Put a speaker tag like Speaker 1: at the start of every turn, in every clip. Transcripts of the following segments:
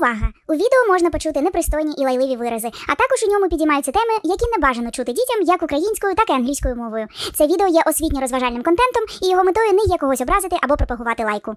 Speaker 1: Увага! У відео можна почути непристойні і лайливі вирази, а також у ньому підіймаються теми, які не бажано чути дітям як українською, так і англійською мовою. Це відео є освітньо-розважальним контентом, і його метою не є когось образити або пропагувати лайку.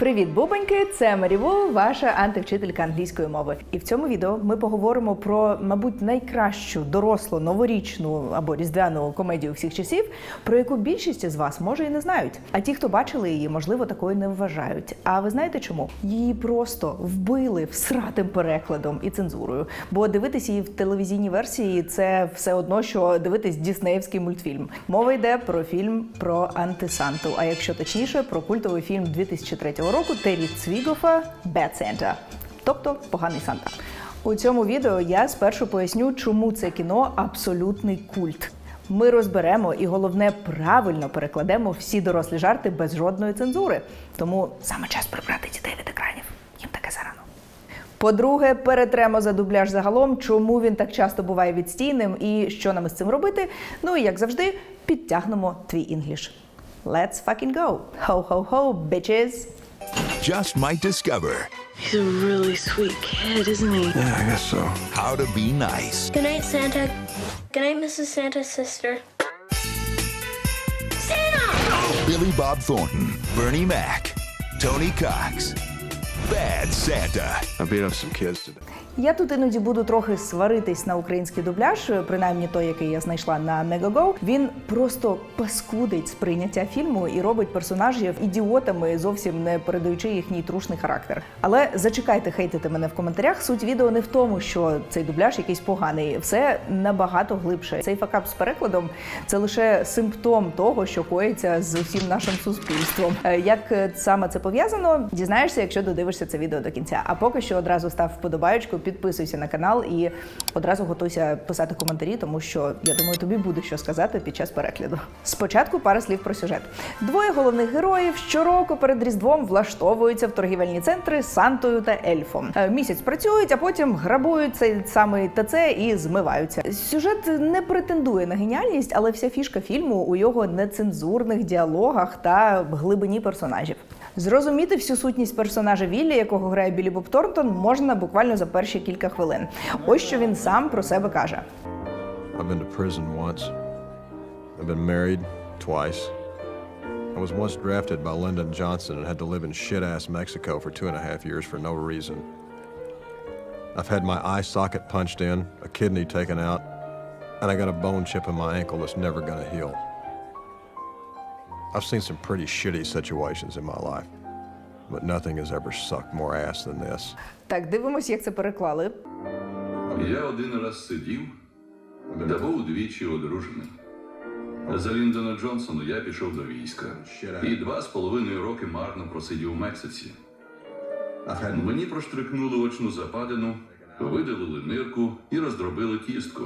Speaker 2: Привіт, бубоньки! Це Маріву, ваша антивчителька англійської мови. І в цьому відео ми поговоримо про, мабуть, найкращу дорослу новорічну або різдвяну комедію всіх часів, про яку більшість із вас може і не знають. А ті, хто бачили її, можливо, такою не вважають. А ви знаєте чому? Її просто вбили всратим перекладом і цензурою. Бо дивитись її в телевізійній версії це все одно, що дивитись діснеївський мультфільм. Мова йде про фільм про антисанту. А якщо точніше, про культовий фільм 2003 року Террі Цвігофа «Bad Santa», тобто поганий Санта. У цьому відео я спершу поясню, чому це кіно абсолютний культ. Ми розберемо і головне правильно перекладемо всі дорослі жарти без жодної цензури. Тому саме час прибрати дітей від екранів. Їм таке зарано. По-друге, перетремо за дубляж загалом, чому він так часто буває відстійним і що нам із цим робити. Ну і як завжди, підтягнемо твій інгліш. Let's fucking go! Ho-ho-ho, bitches!
Speaker 3: Just might discover
Speaker 4: He's a really sweet kid, isn't he?
Speaker 5: Yeah, I guess so.
Speaker 3: how to be nice.
Speaker 6: Good night, Santa. Good night, Mrs. Santa's sister. Santa!
Speaker 3: Billy Bob Thornton, Bernie Mac, Tony Cox. Bad Santa.
Speaker 5: I beat up some kids today.
Speaker 2: Я тут іноді буду трохи сваритись на український дубляж, принаймні той, який я знайшла на Megogo. Він просто паскудить сприйняття фільму і робить персонажів ідіотами, зовсім не передаючи їхній трушний характер. Але зачекайте хейтити мене в коментарях. Суть відео не в тому, що цей дубляж якийсь поганий. Все набагато глибше. Цей факап з перекладом це лише симптом того, що коїться з усім нашим суспільством. Е, Як е, саме це пов'язано, дізнаєшся, якщо додивишся це відео до кінця. А поки що одразу став вподобаючку, підписуйся на канал і одразу готуйся писати коментарі, тому що я думаю, тобі буде що сказати під час перегляду. Спочатку пара слів про сюжет. Двоє головних героїв щороку перед різдвом влаштовуються в торгівельні центри Сантою та Ельфом. Е, Місяць працюють, а потім грабують цей самий ТЦ і змиваються. Сюжет не претендує на геніальність, але вся фішка фільму у його нецензурних діалогах та глибині персонажів. Зрозуміти всю сутність персонажа Віллі, якого грає Білі Боб Торнтон, можна буквально за перші кілька хвилин. Ось що він сам про себе каже.
Speaker 5: I've been to prison once. I've been married twice. I was once drafted by Lyndon Johnson and had to live in shit ass Mexico for two and a half years for no reason. I've had my eye socket punched in, a kidney taken out, and I got a bone chip in my ankle that's never gonna heal. I've seen some pretty shitty situations in my life, but nothing has ever sucked more ass than this.
Speaker 2: Так, дивимось, як це переклали.
Speaker 7: Я один раз сидів та був удвічі одружений. За Ліндона Джонсона я пішов до війська і два з половиною роки марно просидів у Мексиці. Мені проштрикнули очну западину, видалили нирку і роздробили кістку,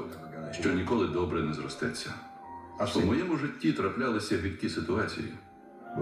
Speaker 7: що ніколи добре не зростеться. У моєму житті траплялися гидкі ситуації,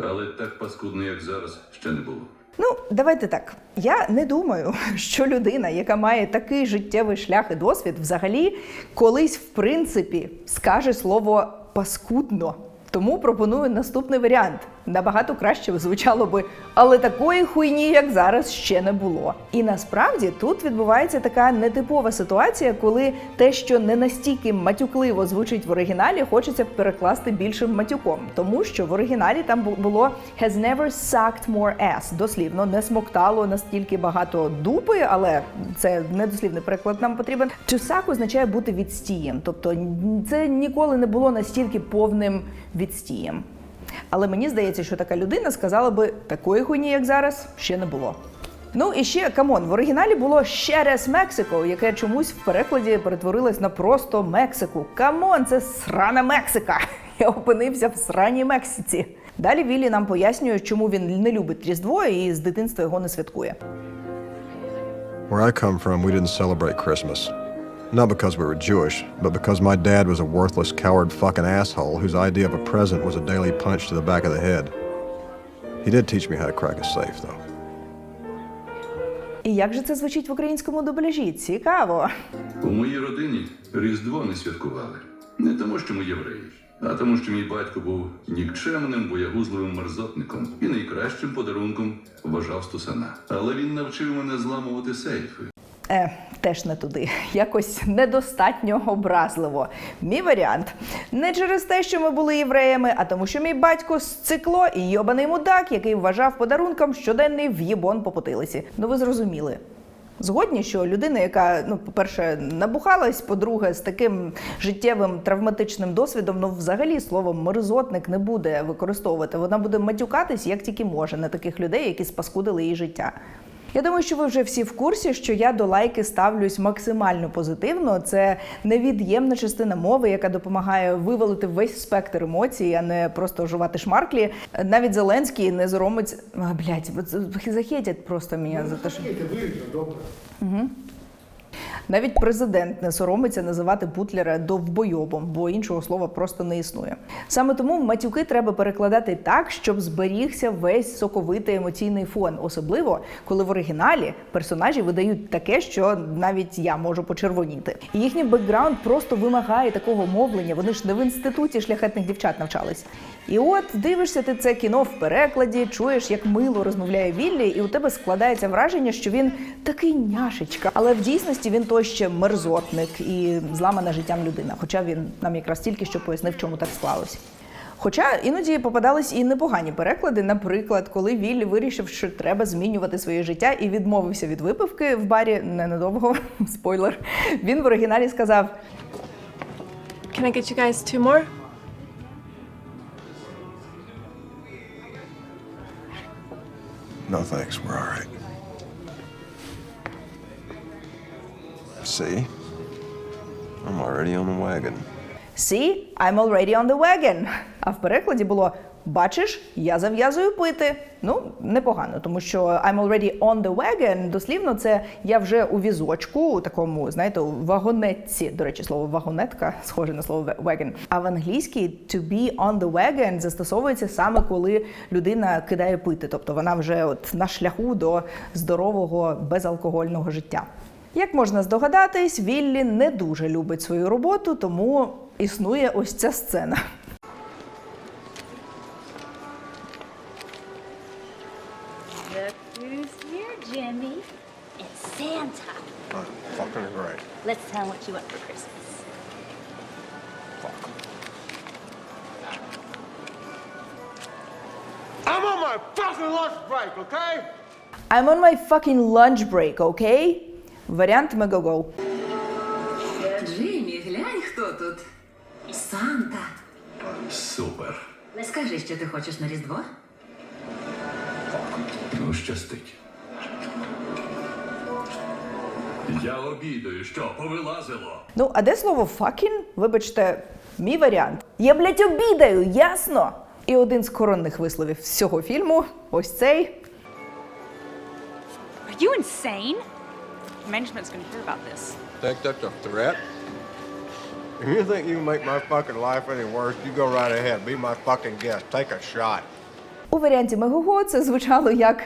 Speaker 7: але так паскудно, як зараз, ще не було.
Speaker 2: Ну, давайте так. Я не думаю, що людина, яка має такий життєвий шлях і досвід, взагалі колись в принципі скаже слово паскудно. Тому пропоную наступний варіант. Набагато краще звучало би, але такої хуйні, як зараз, ще не було. І насправді тут відбувається така нетипова ситуація, коли те, що не настільки матюкливо звучить в оригіналі, хочеться перекласти більшим матюком, тому що в оригіналі там було has never sucked more ass, дослівно не смоктало настільки багато дупи, але це недослівний переклад нам потрібен. Suck означає бути відстієм, тобто це ніколи не було настільки повним відстієм. Але мені здається, що така людина сказала би такої хуйні, як зараз, ще не було. Ну і ще камон, в оригіналі було ще раз Мексико, яке чомусь в перекладі перетворилось на просто Мексику. Камон, це срана Мексика. Я опинився в сраній Мексиці. Далі Віллі нам пояснює, чому він не любить Різдво і з дитинства його не святкує.
Speaker 5: Where I come from, we didn't celebrate Christmas. Not because we were Jewish, but because my dad was a worthless, coward fucking asshole whose idea of a present was a daily punch to the back of the head. He did teach me how to crack a safe, though.
Speaker 2: І як же це звучить в українському дубляжі? Цікаво.
Speaker 7: У моїй родині Різдво не святкували. Не тому, що ми євреї, А тому, що мій батько був нікчемним боягузливим мерзотником і найкращим подарунком вважав стусана. Але він навчив мене зламувати сейфи.
Speaker 2: Е, теж не туди. Якось недостатньо образливо. Мій варіант. Не через те, що ми були євреями, а тому, що мій батько сцикло і йобаний мудак, який вважав подарунком щоденний в'єбон по потилиці. Ну ви зрозуміли. Згодні, що людина, яка, ну, по-перше, набухалась, по-друге, з таким життєвим травматичним досвідом, ну, взагалі слово мерзотник не буде використовувати. Вона буде матюкатись як тільки може на таких людей, які спаскудили її життя. Я думаю, що ви вже всі в курсі, що я до лайки ставлюсь максимально позитивно. Це невід'ємна частина мови, яка допомагає вивалити весь спектр емоцій, а не просто жувати шмарклі. Навіть Зеленський не соромиться. А, блядь, захетять просто мене за те, що. Навіть президент не соромиться називати Путлера довбойобом, бо іншого слова просто не існує. Саме тому матюки треба перекладати так, щоб зберігся весь соковитий емоційний фон, особливо коли в оригіналі персонажі видають таке, що навіть я можу почервоніти. І їхній бекграунд просто вимагає такого мовлення. Вони ж не в інституті шляхетних дівчат навчались. І от дивишся ти це кіно в перекладі, чуєш, як мило розмовляє Віллі, і у тебе складається враження, що він такий няшечка. Але в дійсності він той ще мерзотник і зламана життям людина. Хоча він нам якраз тільки що пояснив, чому так склалось. Хоча іноді попадались і непогані переклади. Наприклад, коли Віллі вирішив, що треба змінювати своє життя і відмовився від випивки в барі ненадовго, спойлер. Він в оригіналі сказав:
Speaker 8: Can I get you guys two more?
Speaker 5: No thanks, we're all right. See? I'm already on the wagon.
Speaker 2: See, I'm already on the wagon. А в перекладі було Бачиш, я зав'язую пити. Ну, непогано, тому що I'm already on the wagon, дослівно, це я вже у візочку, у такому, знаєте, у вагонетці. До речі, слово вагонетка схоже на слово wagon. А в англійській to be on the wagon застосовується саме коли людина кидає пити, тобто вона вже от на шляху до здорового безалкогольного життя. Як можна здогадатись, Віллі не дуже любить свою роботу, тому існує ось ця сцена.
Speaker 9: Look who's here, Jimmy. It's Santa.
Speaker 5: I'm fucking great.
Speaker 9: Let's tell him what you want for Christmas.
Speaker 10: I'm on my fucking lunch break, okay?
Speaker 2: I'm on my fucking lunch break, окей? Варіант Мегаго.
Speaker 11: Джиммі, глянь, хто тут. Санта.
Speaker 7: Супер.
Speaker 11: Не скажи, що ти хочеш на Різдво?
Speaker 7: Ну, щастить. Я обідаю, що повилазило.
Speaker 2: Ну, а де слово fucking? Вибачте, мій варіант. Я, блядь, обідаю, ясно? І один з коронних висловів всього фільму ось цей.
Speaker 12: Are you insane? Management's gonna hear about this.
Speaker 5: Think that's a threat?
Speaker 10: If you think you can make my fucking life any worse, you go right ahead. Be my fucking guest. Take a shot.
Speaker 2: У варіанті Мегого це звучало як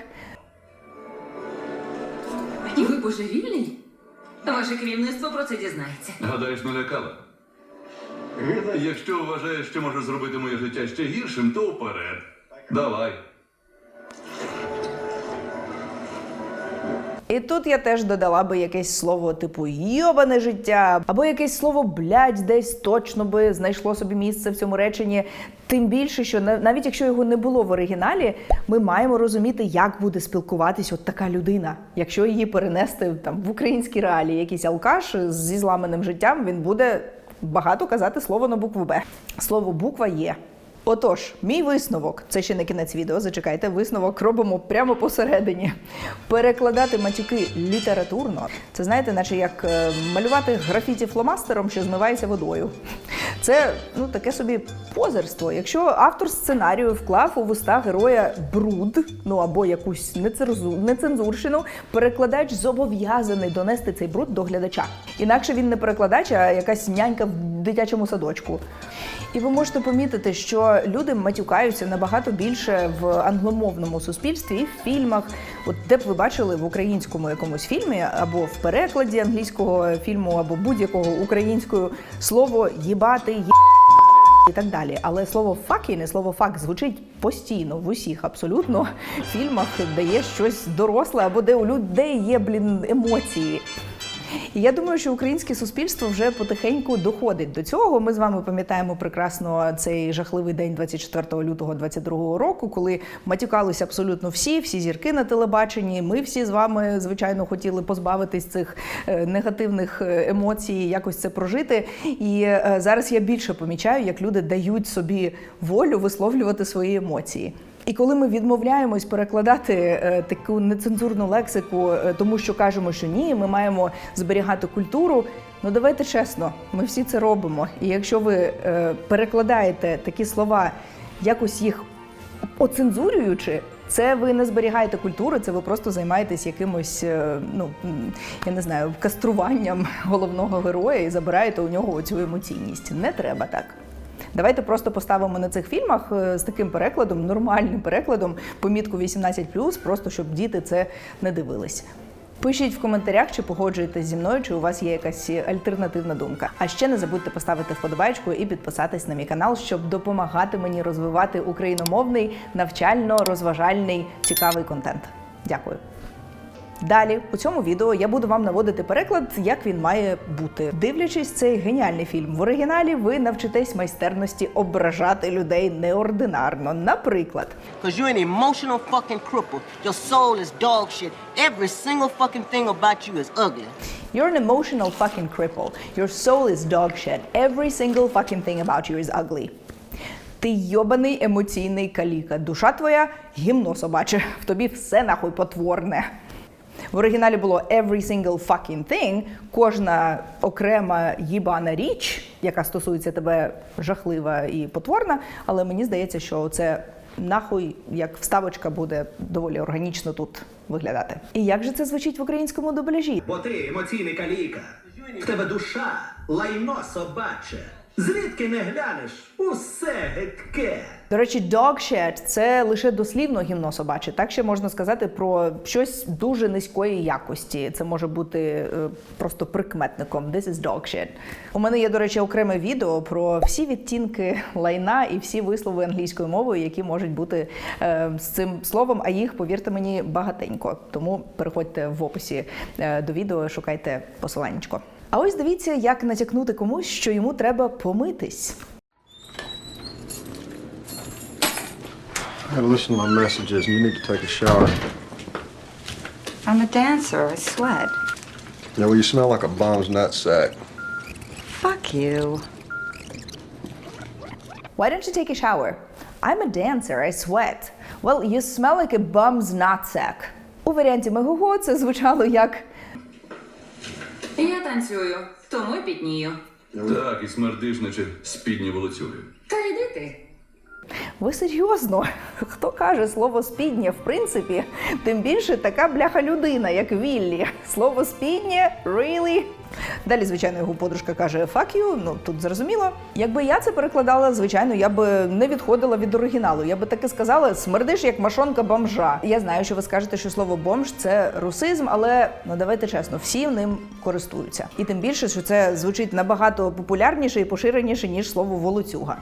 Speaker 11: Ви божевільні? Ваше керівництво про це дізнається.
Speaker 7: Гадаєш, налякала? Якщо вважаєш, що може зробити моє життя ще гіршим, то вперед. Давай.
Speaker 2: І тут я теж додала би якесь слово типу йобане життя, або якесь слово блядь, десь точно би знайшло собі місце в цьому реченні. Тим більше, що на- навіть якщо його не було в оригіналі, ми маємо розуміти, як буде спілкуватись от така людина. Якщо її перенести там в українські реалії, якийсь алкаш зі зламаним життям, він буде багато казати слово на букву Б. Слово буква є. Отож, мій висновок це ще не кінець відео. Зачекайте, висновок робимо прямо посередині. Перекладати матюки літературно це знаєте, наче як е, малювати графіті фломастером, що змивається водою. Це ну таке собі позерство. Якщо автор сценарію вклав у вуста героя бруд, ну або якусь нецензу- нецензурщину, перекладач зобов'язаний донести цей бруд до глядача. Інакше він не перекладач, а якась нянька в дитячому садочку. І ви можете помітити, що люди матюкаються набагато більше в англомовному суспільстві в фільмах. От де б ви бачили в українському якомусь фільмі або в перекладі англійського фільму, або будь-якого українською слово їбати є. і так далі. Але слово fucking і слово fuck звучить постійно в усіх абсолютно фільмах, де є щось доросле або де у людей є блін емоції. І я думаю, що українське суспільство вже потихеньку доходить до цього. Ми з вами пам'ятаємо прекрасно цей жахливий день 24 лютого 22 року, коли матюкалися абсолютно всі, всі зірки на телебаченні. Ми всі з вами, звичайно, хотіли позбавитись цих е, негативних е, емоцій, якось це прожити. І е, зараз я більше помічаю, як люди дають собі волю висловлювати свої емоції. І коли ми відмовляємось перекладати е, таку нецензурну лексику, е, тому що кажемо, що ні, ми маємо зберігати культуру. Ну давайте чесно, ми всі це робимо. І якщо ви е, перекладаєте такі слова, якось їх оцензурюючи, це ви не зберігаєте культуру, це ви просто займаєтесь якимось, ну я не знаю, каструванням головного героя і забираєте у нього цю емоційність. Не треба так. Давайте просто поставимо на цих фільмах е, з таким перекладом, нормальним перекладом, помітку 18+, просто щоб діти це не дивились. Пишіть в коментарях, чи погоджуєтесь зі мною, чи у вас є якась альтернативна думка. А ще не забудьте поставити вподобайку і підписатись на мій канал, щоб допомагати мені розвивати україномовний, навчально-розважальний, цікавий контент. Дякую. Далі у цьому відео я буду вам наводити переклад, як він має бути. Дивлячись цей геніальний фільм в оригіналі, ви навчитесь майстерності ображати людей неординарно. Наприклад,
Speaker 13: Cause you're an emotional fucking cripple. Your soul is dog shit. Every single fucking thing about you is ugly.
Speaker 2: You're an emotional fucking cripple. Your soul is dog shit. Every single fucking thing about you is ugly. Ти йобаний емоційний каліка. Душа твоя гімно собаче. В тобі все нахуй потворне. В оригіналі було every single fucking thing, кожна окрема їбана річ, яка стосується тебе жахлива і потворна, але мені здається, що це нахуй як вставочка буде доволі органічно тут виглядати. І як же це звучить в українському дубляжі?
Speaker 14: Бо ти емоційний каліка. В тебе душа, лайно собаче. Звідки не глянеш? Усе гидке.
Speaker 2: До речі, dog shit – це лише дослівно гімно собаче. Так ще можна сказати про щось дуже низької якості. Це може бути е, просто прикметником. This is dog shit. У мене є, до речі, окреме відео про всі відтінки лайна і всі вислови англійською мовою, які можуть бути е, з цим словом. А їх, повірте мені, багатенько. Тому переходьте в описі е, до відео, шукайте посиланнячко. А ось дивіться, як натякнути комусь, що йому треба помитись.
Speaker 5: Gotta listen to my messages, and you need to take a shower.
Speaker 15: I'm a dancer. I sweat.
Speaker 5: Yeah, well, you smell like a bum's nutsack.
Speaker 15: Fuck you.
Speaker 2: Why don't you take a shower? I'm a dancer, I sweat. Well, you smell like a bum's nutsack. У варіанті Мегого це звучало як
Speaker 11: Я танцюю, тому й пітнію.
Speaker 7: Так, і смердиш, наче спідні волоцюги.
Speaker 11: Та йди ти.
Speaker 2: Ви серйозно? Хто каже слово спіднє, в принципі, тим більше така бляха людина, як Віллі. Слово спіднє, really? Далі, звичайно, його подружка каже fuck you, ну тут зрозуміло. Якби я це перекладала, звичайно, я би не відходила від оригіналу. Я би таки сказала, смердиш як машонка бомжа. Я знаю, що ви скажете, що слово бомж це русизм, але ну давайте чесно, всі ним користуються. І тим більше, що це звучить набагато популярніше і поширеніше, ніж слово волоцюга.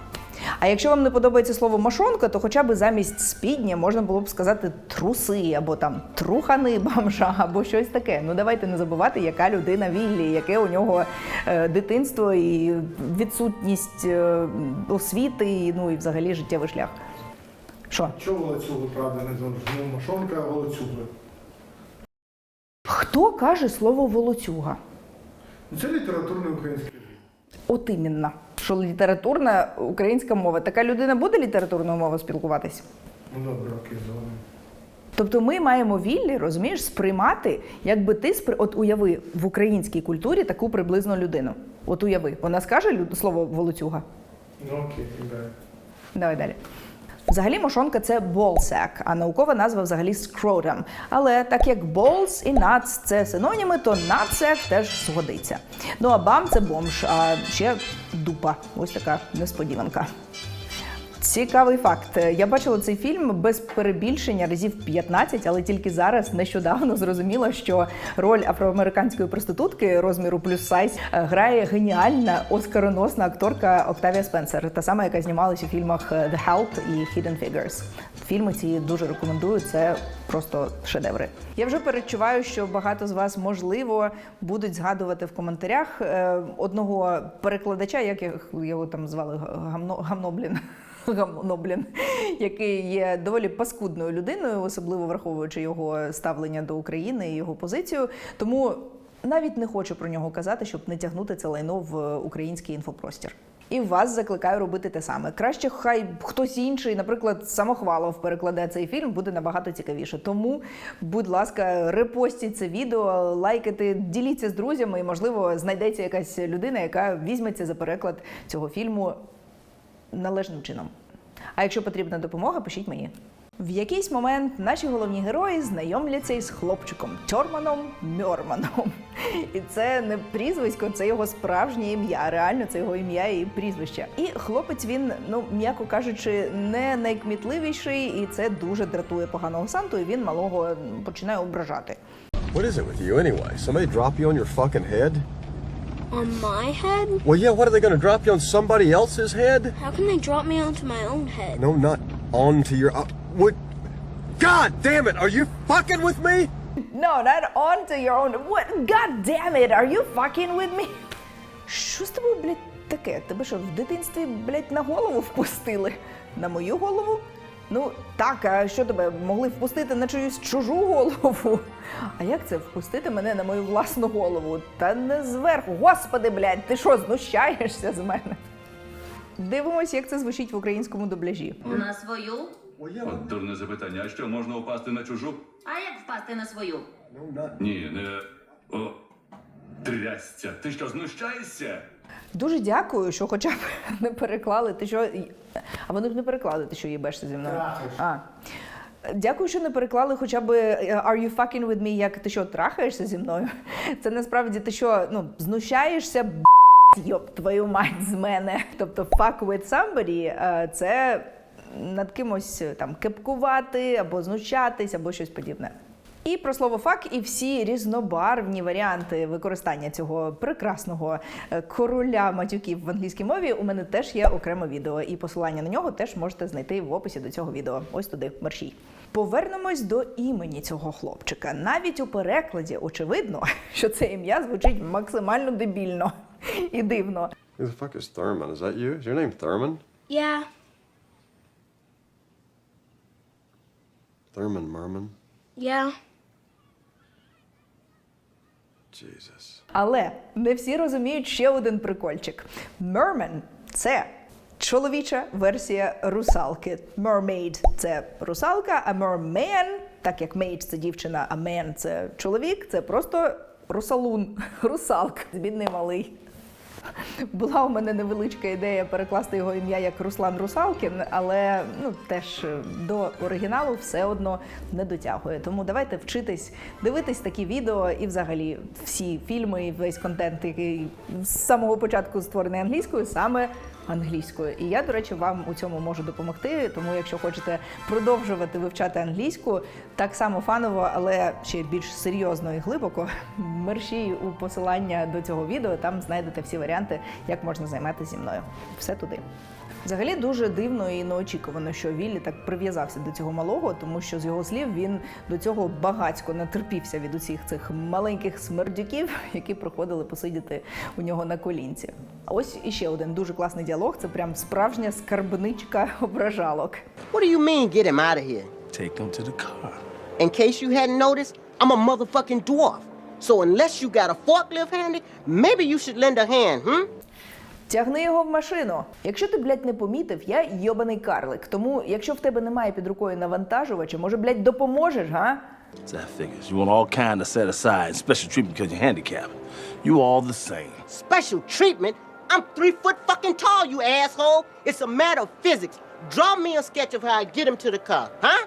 Speaker 2: А якщо вам не подобається слово машонка, то хоча б замість спідня можна було б сказати труси або там трухани бомжа, або щось таке. Ну давайте не забувати, яка людина Віллі, яке у нього е, дитинство і відсутність е, освіти, і, ну і взагалі життєвий шлях. Що?
Speaker 16: Що волоцюги, правда, не зовсім не мошонка, а волоцюги.
Speaker 2: Хто каже слово волоцюга?
Speaker 16: Ну, Це літературний український.
Speaker 2: От іменно. Що літературна українська мова. Така людина буде літературною мовою спілкуватись?
Speaker 16: Ну добре, окей.
Speaker 2: Тобто ми маємо віллі, розумієш, сприймати, якби ти спри... от уяви в українській культурі таку приблизно людину. От уяви, вона скаже люд- слово волоцюга.
Speaker 16: Ну окей, далі.
Speaker 2: Давай далі. Взагалі мошонка це болсек, а наукова назва взагалі скротем. Але так як болс і нац – це синоніми, то nutsack теж згодиться. Ну а бам це бомж, а ще дупа. Ось така несподіванка. Цікавий факт. Я бачила цей фільм без перебільшення разів 15, але тільки зараз нещодавно зрозуміла, що роль афроамериканської проститутки розміру плюс сайз е, грає геніальна оскароносна акторка Октавія Спенсер, та сама, яка знімалась у фільмах е, The Help і Hidden Figures. Фільми ці дуже рекомендую. Це просто шедеври. Я вже передчуваю, що багато з вас можливо будуть згадувати в коментарях е, одного перекладача, як його там звали гамно гамноблін. Гамноблін, який є доволі паскудною людиною, особливо враховуючи його ставлення до України і його позицію. Тому навіть не хочу про нього казати, щоб не тягнути це лайно в український інфопростір. І вас закликаю робити те саме. Краще хай хтось інший, наприклад, самохвалов перекладе цей фільм, буде набагато цікавіше. Тому, будь ласка, репостіть це відео, лайкайте, діліться з друзями, і можливо знайдеться якась людина, яка візьметься за переклад цього фільму належним чином. А якщо потрібна допомога, пишіть мені. В якийсь момент наші головні герої знайомляться із хлопчиком Тьорманом Мьорманом. І це не прізвисько, це його справжнє ім'я. Реально, це його ім'я і прізвище. І хлопець він, ну м'яко кажучи, не найкмітливіший, і це дуже дратує поганого Санту, і він малого починає ображати.
Speaker 5: What is it with you anyway? Somebody drop you on your fucking head?
Speaker 6: On my head?
Speaker 5: Well, yeah, what are they gonna drop you on somebody else's head?
Speaker 6: How can they drop me onto my own head?
Speaker 5: No, not onto your. Uh, what? God damn it! Are you fucking with me?
Speaker 2: No, not onto your own. What? God damn it, are you fucking with me? Що з тобою, блядь, таке? Тебе що, в дитинстві, блядь, на голову впустили? На мою голову? Ну, так, а що тебе могли впустити на чиюсь чужу голову? А як це впустити мене на мою власну голову? Та не зверху. Господи, блядь, ти що, знущаєшся з мене? Дивимось, як це звучить в українському дубляжі.
Speaker 11: На свою?
Speaker 7: От дурне запитання, а що можна упасти на чужу?
Speaker 11: А як впасти на свою?
Speaker 7: Ні, не. О. Трясця, ти що знущаєшся?
Speaker 2: Дуже дякую, що хоча б не переклали. Ти що. А вони б не переклали, ти що їбешся зі мною. А. Дякую, що не переклали хоча б е, Are you fucking with me, як ти що трахаєшся зі мною? Це насправді ти що, ну, знущаєшся, йоб твою мать з мене. Тобто fuck with somebody е, це над кимось е, там кепкувати або знущатись, або щось подібне. І про слово фак і всі різнобарвні варіанти використання цього прекрасного е, короля матюків в англійській мові у мене теж є окреме відео, і посилання на нього теж можете знайти в описі до цього відео. Ось туди, мерщій. Повернемось до імені цього хлопчика. Навіть у перекладі очевидно, що це ім'я звучить максимально дебільно і дивно.
Speaker 5: Who the fuck is Thurman? Is that you? Is your name Thurman?
Speaker 6: Yeah.
Speaker 5: Thurman Merman?
Speaker 6: Yeah.
Speaker 5: Jesus.
Speaker 2: Але не всі розуміють ще один прикольчик. Merman – це чоловіча версія русалки. Mermaid – це русалка, а merman, так як maid – це дівчина, а man – це чоловік, це просто русалун, русалка, бідний малий. Була у мене невеличка ідея перекласти його ім'я як Руслан Русалкін, але ну теж е, до оригіналу все одно не дотягує. Тому давайте вчитись дивитись такі відео і взагалі всі фільми і весь контент, який з самого початку створений англійською, саме англійською. І я, до речі, вам у цьому можу допомогти. Тому, якщо хочете продовжувати вивчати англійську, так само фаново, але ще більш серйозно і глибоко, мерщій у посилання до цього відео. Там знайдете всі варіанти, як можна займатися зі мною. Все туди. Взагалі дуже дивно і неочікувано, що Віллі так прив'язався до цього малого, тому що з його слів він до цього багацько натерпівся від усіх цих маленьких смердюків, які приходили посидіти у нього на колінці. А ось іще один дуже класний діалог. Це прям справжня скарбничка ображалок.
Speaker 13: What do you mean, get him out of here?
Speaker 17: Take them to the car.
Speaker 13: In case you hadn't noticed, I'm a motherfucking dwarf. So unless you got a forklift handy, maybe you should lend a hand, hmm?
Speaker 2: Тягни його в машину. Якщо ти, блядь, не помітив, я йобаний карлик. Тому, якщо в тебе немає під рукою навантажувача, може, блядь, допоможеш, га?
Speaker 17: So that figures. You want all kind of set aside and special treatment because you're handicapped. You all the same.
Speaker 13: Special treatment? I'm three foot fucking tall, you asshole. It's a matter of physics. Draw me a sketch of how I get him to the car, huh?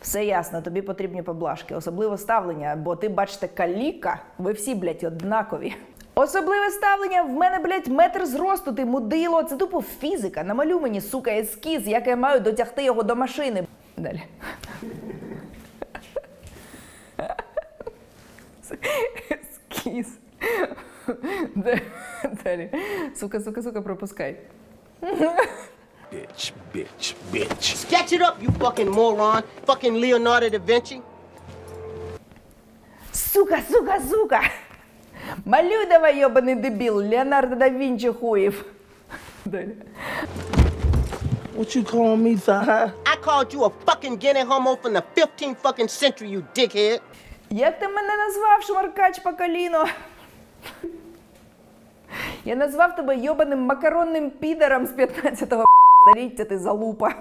Speaker 2: Все ясно, тобі потрібні поблажки, особливо ставлення, бо ти бачите каліка, ви всі, блядь, однакові. Особливе ставлення в мене, блядь, метр зросту, ти мудило. Це тупо фізика. Намалюй мені, сука, ескіз, як я маю дотягти його до машини. Далі. Ескіз. Далі. Сука, сука, сука, пропускай.
Speaker 17: Bitch, bitch, bitch.
Speaker 13: Sketch it up, you fucking moron. Fucking Leonardo da Vinci.
Speaker 2: Сука, сука, сука. Малюй давай, йобаний дебіл, Леонардо да Вінчі хуїв. Далі.
Speaker 17: What you calling me, thigh?
Speaker 13: I called you a fucking guinea homo from the 15th fucking century, you dickhead.
Speaker 2: Як ти мене назвав, шмаркач по коліно? Я назвав тебе йобаним макаронним підером з 15-го століття, ти залупа.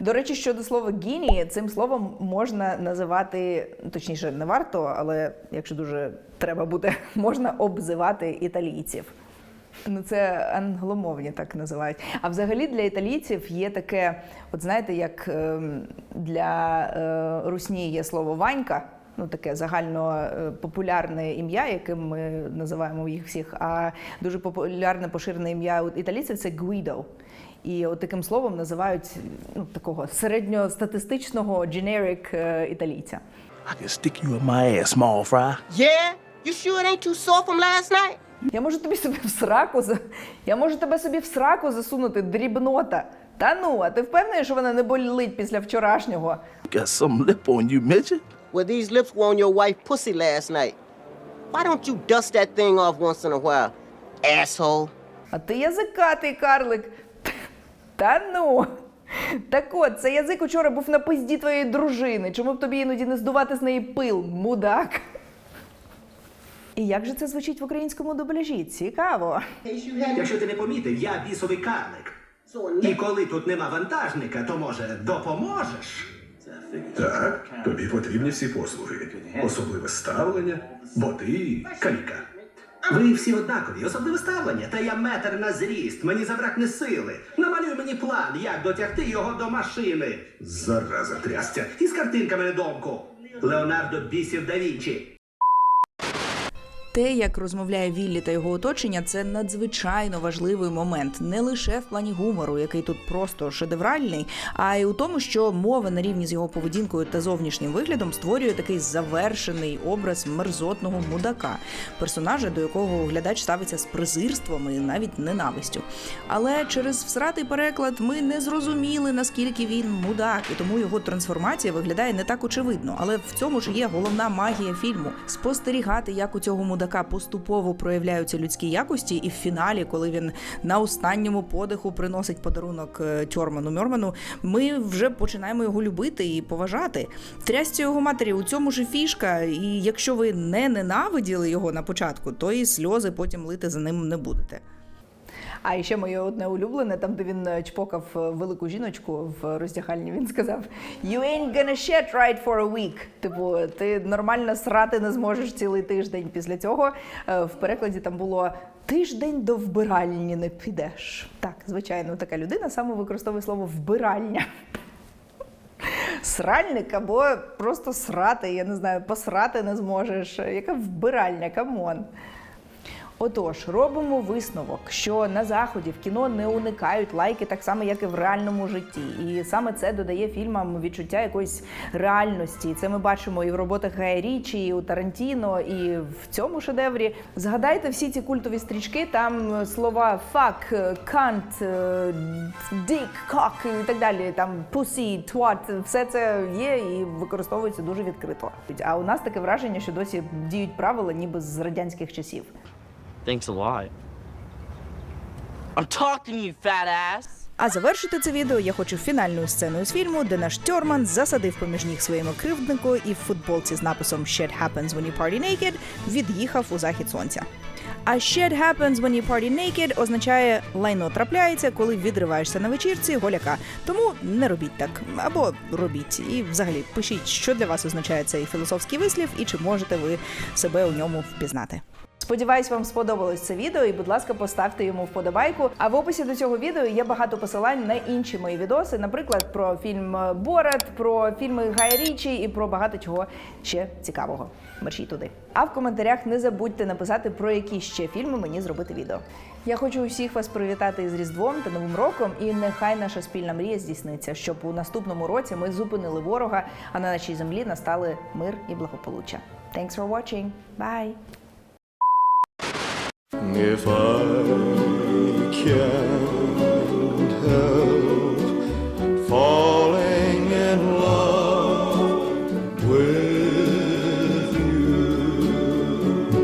Speaker 2: До речі, щодо слова гінії, цим словом можна називати, точніше, не варто, але якщо дуже треба буде, можна обзивати італійців. Ну, це англомовні так називають. А взагалі для італійців є таке, от знаєте, як ем, для е, русні є слово ванька. Ну, таке загально е, ім'я, яким ми називаємо їх всіх. А дуже популярне поширене ім'я італійців це Guido. І от таким словом називають ну, такого середньостатистичного generic е, італійця.
Speaker 17: I can stick you in my ass, small fry.
Speaker 13: Yeah? You sure it ain't too sore from last night?
Speaker 2: Я можу тобі собі в сраку за- я можу тебе собі в сраку засунути дрібнота. Та ну, а ти впевнений, що вона не болить після вчорашнього?
Speaker 17: Got some lip on you, midget.
Speaker 13: Well, these lips were on your wife's pussy last night. Why don't you dust that thing off once in a while, asshole?
Speaker 2: А ти язикатий карлик. Та ну. Так от, цей язик учора був на пизді твоєї дружини. Чому б тобі іноді не здувати з неї пил, мудак? І як же це звучить в українському дубляжі? Цікаво.
Speaker 14: Якщо ти не помітив, я бісовий карлик. І коли тут нема вантажника, то може допоможеш?
Speaker 18: Так, тобі потрібні всі послуги. Особливе ставлення, бо ти каліка.
Speaker 14: Ви всі однакові, особливе ставлення, та я метр на зріст, мені забракне сили. Намалюй мені план, як дотягти його до машини.
Speaker 18: Зараза трясця.
Speaker 14: І з картинками недомку. Леонардо бісів да Вінчі.
Speaker 2: Те, як розмовляє Віллі та його оточення, це надзвичайно важливий момент не лише в плані гумору, який тут просто шедевральний, а й у тому, що мова на рівні з його поведінкою та зовнішнім виглядом створює такий завершений образ мерзотного мудака, персонажа, до якого глядач ставиться з презирством і навіть ненавистю. Але через всратий переклад ми не зрозуміли, наскільки він мудак, і тому його трансформація виглядає не так очевидно. Але в цьому ж є головна магія фільму спостерігати, як у цього мудака поступово проявляються людські якості, і в фіналі, коли він на останньому подиху приносить подарунок е, Тьорману Мьорману, ми вже починаємо його любити і поважати. Трясці його матері у цьому ж фішка. І якщо ви не ненавиділи його на початку, то і сльози потім лити за ним не будете. А ще моє одне улюблене, там де він е, чпокав е, велику жіночку в роздягальні, він сказав: You ain't gonna shit right for a week. Типу, ти нормально срати не зможеш цілий тиждень. Після цього е, в перекладі там було. Тиждень до вбиральні не підеш. Так, звичайно, така людина саме використовує слово вбиральня. Сральник або просто срати, я не знаю, посрати не зможеш. Яка вбиральня, камон. Отож, робимо висновок, що на заході в кіно не уникають лайки так само, як і в реальному житті. І саме це додає фільмам відчуття якоїсь реальності. Це ми бачимо і в роботах Гая Річі, і у Тарантіно, і в цьому шедеврі. Згадайте всі ці культові стрічки, там слова fuck, cunt, dick, cock і так далі. Там pussy, twat, все це є і використовується дуже відкрито. А у нас таке враження, що досі діють правила, ніби з радянських часів.
Speaker 19: Thanks a lot. I'm talking you, fat ass.
Speaker 2: А завершити це відео я хочу фінальною сценою з фільму, де наш Тьорман засадив поміж ніг своєму кривднику і в футболці з написом «Shit happens when you party naked» від'їхав у захід сонця. А «Shit happens when you party naked» означає лайно трапляється, коли відриваєшся на вечірці голяка. Тому не робіть так або робіть. І взагалі пишіть, що для вас означає цей філософський вислів, і чи можете ви себе у ньому впізнати. Сподіваюсь, вам сподобалось це відео, і будь ласка, поставте йому вподобайку. А в описі до цього відео є багато посилань на інші мої відоси, наприклад, про фільм Борат, про фільми Гая Річі і про багато чого ще цікавого. Мерщій туди. А в коментарях не забудьте написати, про які ще фільми мені зробити відео. Я хочу усіх вас привітати із Різдвом та Новим роком, і нехай наша спільна мрія здійсниться, щоб у наступному році ми зупинили ворога, а на нашій землі настали мир і благополуччя. Thanks for watching. Bye!
Speaker 20: If I can't help